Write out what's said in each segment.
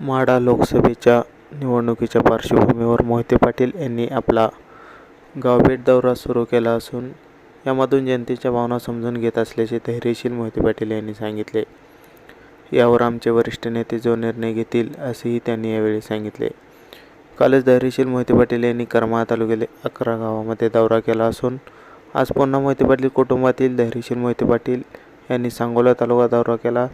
माढा लोकसभेच्या निवडणुकीच्या पार्श्वभूमीवर मोहिते पाटील यांनी आपला गावभेट दौरा सुरू केला असून यामधून जनतेच्या भावना समजून घेत असल्याचे धैर्यशील मोहिते पाटील यांनी सांगितले. यावर आमचे वरिष्ठ नेते जो निर्णय घेतील असेही त्यांनी यावेळी सांगितले. कालच धैर्यशील मोहिते पाटील यांनी करमाळा तालुक्यातील अकरा गावामध्ये दौरा केला असून आज पुन्हा मोहिते पाटील कुटुंबातील धैर्यशील मोहिते पाटील यांनी सांगोला तालुका दौरा केला.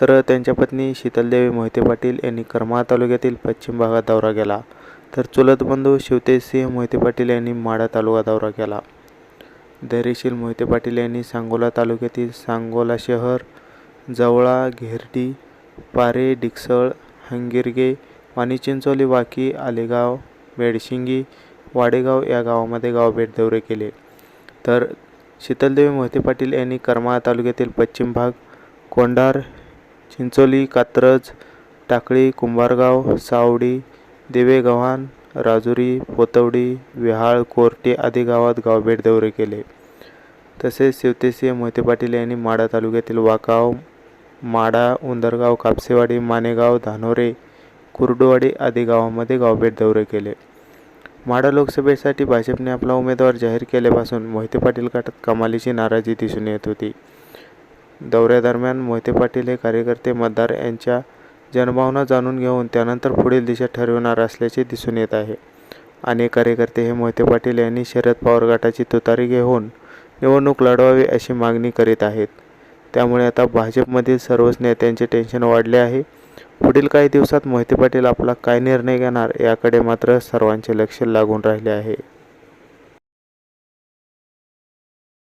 तर त्यांच्या पत्नी शीतलदेवी मोहिते पाटील यांनी करमाळा तालुक्यातील पश्चिम भागात दौरा केला. तर चुलत बंधू शिवतेजसिंह मोहिते पाटील यांनी माढा तालुका दौरा केला. धैर्यशील मोहिते पाटील यांनी सांगोला तालुक्यातील सांगोला शहर जवळा घेरडी पारे डिकसळ हंगिरगे वाणी चिंचोली वाकी आलेगाव बेडशिंगी वाडेगाव या गावामध्ये गावभेट दौरे केले. तर शीतलदेवी मोहिते पाटील यांनी करमाळा तालुक्यातील पश्चिम भाग कोंढार चिंचोली कात्रज टाकळी कुंभारगाव सावडी दिवेगव्हाण राजुरी पोतवडी विहाळ कोर्टे आदी गावात गावभेट दौरे केले. तसेच शिवतेसी मोहिते पाटील यांनी माढा तालुक्यातील वाकाव माडा उंदरगाव कापसेवाडी मानेगाव धानोरे कुर्डुवाडी आदी गावामध्ये गावभेट दौरे केले. माढा लोकसभेसाठी भाजपने आपला उमेदवार जाहीर केल्यापासून मोहिते पाटील गटात कमालीची नाराजी दिसून येत होती. दौऱ्यादरम्यान मोहिते पाटील हे कार्यकर्ते मतदार यांच्या जनभावना जाणून घेऊन त्यानंतर पुढील दिशा ठरविणार असल्याचे दिसून येत आहे. अनेक कार्यकर्ते हे मोहिते पाटील यांनी शरद पवार गटाची तुतारी घेऊन निवडणूक लढवावी अशी मागणी करीत आहेत. त्यामुळे आता भाजपमधील सर्वच नेत्यांचे टेन्शन वाढले आहे. पुढील काही दिवसात मोहिते पाटील आपला काय निर्णय घेणार याकडे मात्र सर्वांचे लक्ष लागून राहिले आहे.